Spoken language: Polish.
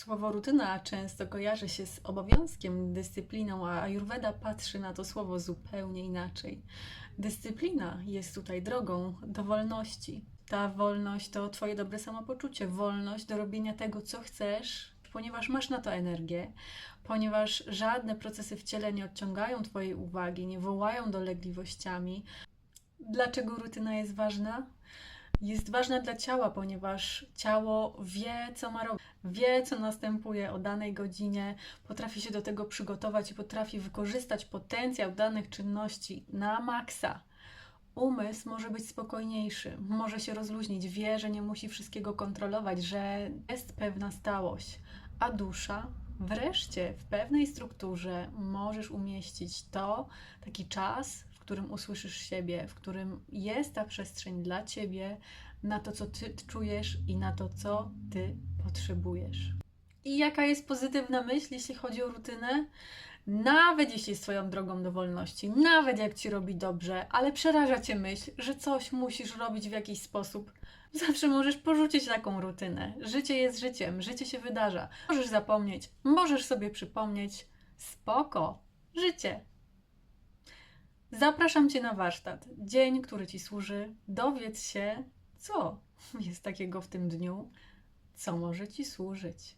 Słowo rutyna często kojarzy się z obowiązkiem, dyscypliną, a Ayurveda patrzy na to słowo zupełnie inaczej. Dyscyplina jest tutaj drogą do wolności. Ta wolność to Twoje dobre samopoczucie, wolność do robienia tego, co chcesz, ponieważ masz na to energię, ponieważ żadne procesy w ciele nie odciągają Twojej uwagi, nie wołają dolegliwościami. Dlaczego rutyna jest ważna? Jest ważna dla ciała, ponieważ ciało wie, co ma robić, wie, co następuje o danej godzinie, potrafi się do tego przygotować i potrafi wykorzystać potencjał danych czynności na maksa. Umysł może być spokojniejszy, może się rozluźnić, wie, że nie musi wszystkiego kontrolować, że jest pewna stałość, a dusza wreszcie w pewnej strukturze możesz umieścić to, taki czas, którym usłyszysz siebie, w którym jest ta przestrzeń dla ciebie, na to, co ty czujesz i na to, co ty potrzebujesz. I jaka jest pozytywna myśl, jeśli chodzi o rutynę? Nawet jeśli jest Twoją drogą do wolności, nawet jak Ci robi dobrze, ale przeraża Cię myśl, że coś musisz robić w jakiś sposób, zawsze możesz porzucić taką rutynę. Życie jest życiem, życie się wydarza. Możesz zapomnieć, możesz sobie przypomnieć. Spoko, życie. Zapraszam Cię na warsztat. Dzień, który Ci służy. Dowiedz się, co jest takiego w tym dniu, co może Ci służyć.